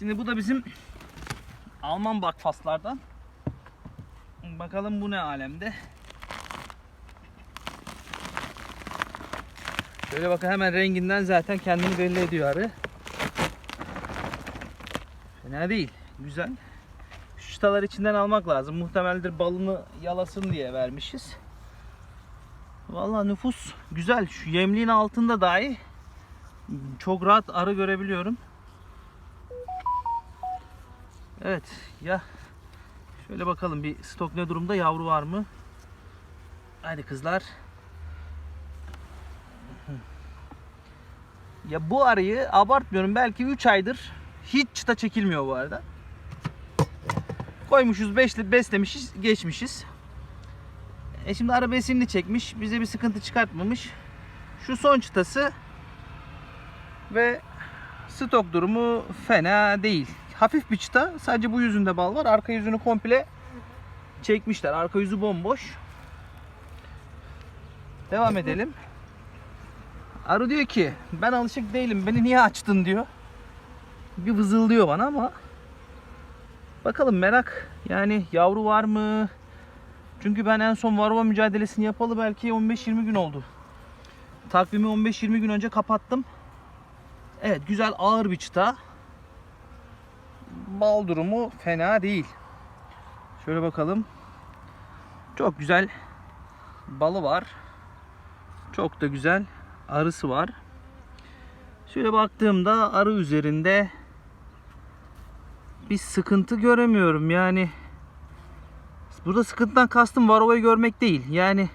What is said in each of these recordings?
Şimdi bu da bizim Alman bakfaslardan. Bakalım bu ne alemde. Şöyle bakın hemen renginden zaten kendini belli ediyor arı. Fena değil. Güzel. Şu çıtalar içinden almak lazım. Muhtemeldir balını yalasın diye vermişiz. Vallahi nüfus güzel. Şu yemliğin altında dahi çok rahat arı görebiliyorum. Evet ya şöyle bakalım bir stok ne durumda yavru var mı? Hadi kızlar. Ya bu arıyı abartmıyorum belki 3 aydır hiç çıta çekilmiyor bu arada. Koymuşuz beşli beslemişiz geçmişiz. E şimdi arı besinini çekmiş bize bir sıkıntı çıkartmamış. Şu son çıtası ve stok durumu fena değil. Hafif bir çıta. Sadece bu yüzünde bal var. Arka yüzünü komple çekmişler. Arka yüzü bomboş. Devam edelim. Arı diyor ki ben alışık değilim. Beni niye açtın diyor. Bir vızıldıyor bana ama bakalım merak. Yani yavru var mı? Çünkü ben en son varroa mücadelesini yapalı belki 15-20 gün oldu. Takvimi 15-20 gün önce kapattım. Evet güzel ağır bir çıta. Bal durumu fena değil. Şöyle bakalım. Çok güzel balı var. Çok da güzel arısı var. Şöyle baktığımda arı üzerinde bir sıkıntı göremiyorum. Yani burada sıkıntıdan kastım varovayı görmek değil. Yani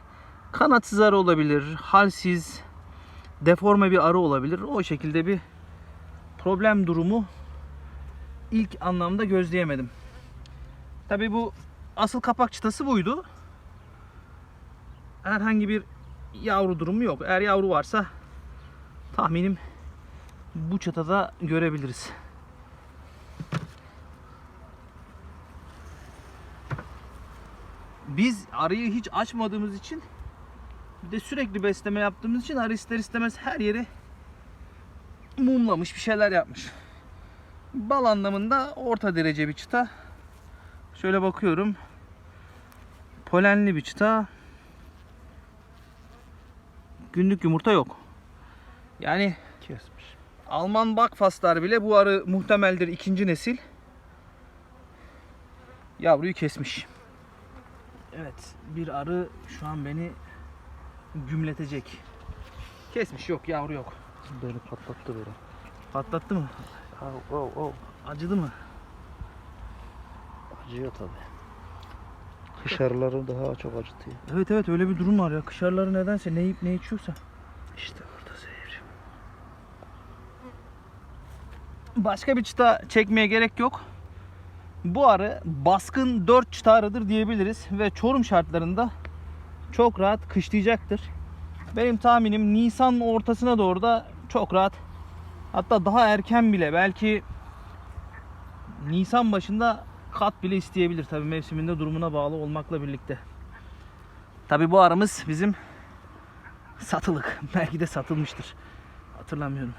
kanatsız arı olabilir, halsiz, deforme bir arı olabilir. O şekilde bir problem durumu ilk anlamda gözleyemedim. Tabii bu asıl kapak çıtası buydu. Herhangi bir yavru durumu yok. Eğer yavru varsa tahminim bu çatada görebiliriz. Biz arıyı hiç açmadığımız için bir de sürekli besleme yaptığımız için arı ister istemez her yeri mumlamış bir şeyler yapmış. Bal anlamında orta derece bir çıta. Şöyle bakıyorum. Polenli bir çıta. Günlük yumurta yok. Yani Kesmiş. Alman bakfaslar bile bu arı muhtemeldir ikinci nesil. Yavruyu kesmiş. Evet bir arı şu an beni gümletecek. Kesmiş yok yavru yok. Beni patlattı böyle. Patlattı mı? Au au au. Acıdı mı? Acıyor tabi. Kış arıları daha çok acıtıyor. Evet evet öyle bir durum var ya. Kışarları nedense ne yiyip ne içiyorsa. İşte burada zehir. Başka bir çıta çekmeye gerek yok. Bu arı baskın 4 çıta arıdır diyebiliriz ve Çorum şartlarında çok rahat kışlayacaktır. Benim tahminim Nisan ortasına doğru da çok rahat hatta daha erken bile belki Nisan başında kat bile isteyebilir tabi mevsiminde durumuna bağlı olmakla birlikte. Tabi bu arımız bizim satılık. Belki de satılmıştır. Hatırlamıyorum.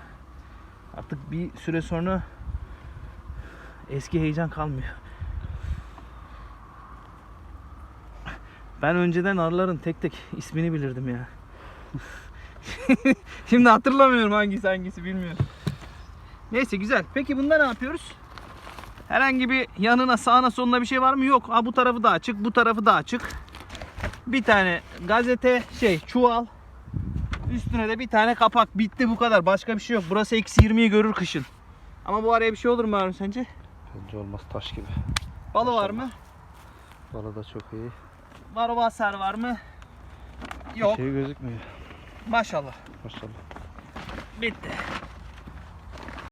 Artık bir süre sonra eski heyecan kalmıyor. Ben önceden arıların tek tek ismini bilirdim ya. Şimdi hatırlamıyorum hangisi hangisi bilmiyorum. Neyse güzel. Peki bunda ne yapıyoruz? Herhangi bir yanına sağına soluna bir şey var mı? Yok. Ha bu tarafı da açık, bu tarafı da açık. Bir tane gazete, şey, çuval. Üstüne de bir tane kapak. Bitti bu kadar. Başka bir şey yok. Burası eksi 20'yi görür kışın. Ama bu araya bir şey olur mu Harun sence? Bence olmaz taş gibi. Balı var mı? Bana da çok iyi. Varova hasar var mı? Yok. Şey gözükmüyor. Maşallah. Maşallah. Bitti.